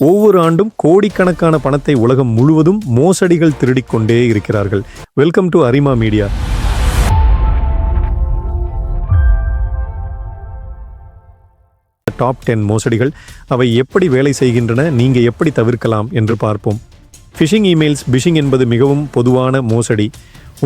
ஒவ்வொரு ஆண்டும் கோடிக்கணக்கான பணத்தை உலகம் முழுவதும் மோசடிகள் திருடிக்கொண்டே இருக்கிறார்கள். Welcome to Arima media top ten மோசடிகள் அவை எப்படி வேலை செய்கின்றன நீங்கள் எப்படி தவிர்க்கலாம் என்று பார்ப்போம். ஃபிஷிங் இமெயில்ஸ் பிஷிங் என்பது மிகவும் பொதுவான மோசடி.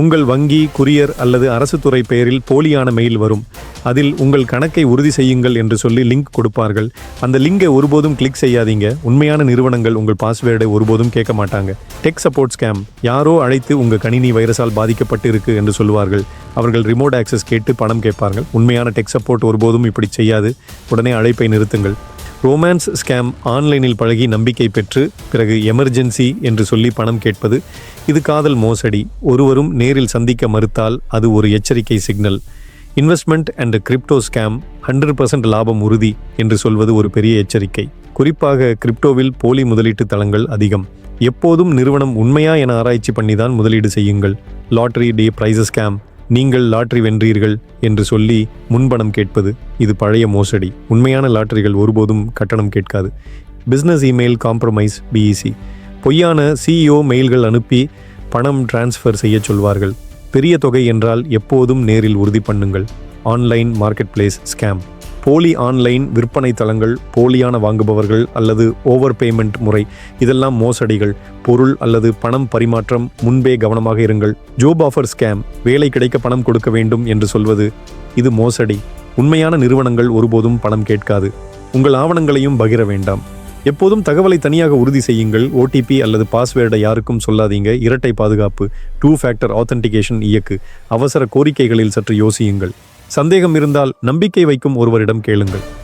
உங்கள் வங்கி குரியர் அல்லது அரசு துறை பெயரில் போலியான மெயில் வரும். அதில் உங்கள் கணக்கை உறுதி செய்யுங்கள் என்று சொல்லி லிங்க் கொடுப்பார்கள். அந்த லிங்கை ஒருபோதும் கிளிக் செய்யாதீங்க. உண்மையான நிறுவனங்கள் உங்கள் பாஸ்வேர்டை ஒருபோதும் கேட்க மாட்டாங்க. டெக் சப்போர்ட் ஸ்கேம் யாரோ அழைத்து உங்கள் கணினி வைரஸால் பாதிக்கப்பட்டு இருக்கு என்று சொல்வார்கள் அவர்கள் ரிமோட் ஆக்சஸ் கேட்டு பணம் கேட்பார்கள். உண்மையான டெக் சப்போர்ட் ஒருபோதும் இப்படி செய்யாது. உடனே அழைப்பை நிறுத்துங்கள். ரோமான்ஸ் ஸ்கேம் ஆன்லைனில் பழகி நம்பிக்கை பெற்று பிறகு எமர்ஜென்சி என்று சொல்லி பணம் கேட்பது இது காதல் மோசடி. ஒருவரும் நேரில் சந்திக்க மறுத்தால் அது ஒரு எச்சரிக்கை signal. Investment and crypto scam hundred percent லாபம் உறுதி என்று சொல்வது ஒரு பெரிய எச்சரிக்கை. குறிப்பாக கிரிப்டோவில் போலி முதலீட்டு தளங்கள் அதிகம். எப்போதும் நிறுவனம் உண்மையா என ஆராய்ச்சி பண்ணி தான் முதலீடு செய்யுங்கள். Lottery day prize scam. நீங்கள் லாட்டரி வென்றீர்கள் என்று சொல்லி முன்பணம் கேட்பது இது பழைய மோசடி. உண்மையான லாட்டரிகள் ஒருபோதும் கட்டணம் கேட்காது. பிஸ்னஸ் இமெயில் காம்ப்ரமைஸ் பிஇசி பொய்யான சிஇஓ மெயில்கள் அனுப்பி பணம் டிரான்ஸ்ஃபர் செய்ய சொல்வார்கள். பெரிய தொகை என்றால் எப்போதும் நேரில் உறுதி பண்ணுங்கள். ஆன்லைன் மார்க்கெட் பிளேஸ் ஸ்கேம் போலி ஆன்லைன் விற்பனை தளங்கள் போலியான வாங்குபவர்கள் அல்லது ஓவர் பேமெண்ட் முறை இதெல்லாம் மோசடிகள். பொருள் அல்லது பணம் பரிமாற்றம் முன்பே கவனமாக இருங்கள். ஜோப் ஆஃபர் ஸ்கேம் வேலை கிடைக்க பணம் கொடுக்க வேண்டும் என்று சொல்வது இது மோசடி. உண்மையான நிறுவனங்கள் ஒருபோதும் பணம் கேட்காது. உங்கள் ஆவணங்களையும் பகிர வேண்டாம். எப்போதும் தகவலை தனியாக உறுதி செய்யுங்கள். ஓடிபி அல்லது பாஸ்வேர்டை யாருக்கும் சொல்லாதீங்க. இரட்டை பாதுகாப்பு டூ ஃபேக்டர் ஆத்தென்டிகேஷன் இயக்கு. அவசர கோரிக்கைகளில் சற்று யோசியுங்கள். சந்தேகம் இருந்தால் நம்பிக்கை வைக்கும் ஒருவரிடம் கேளுங்கள்.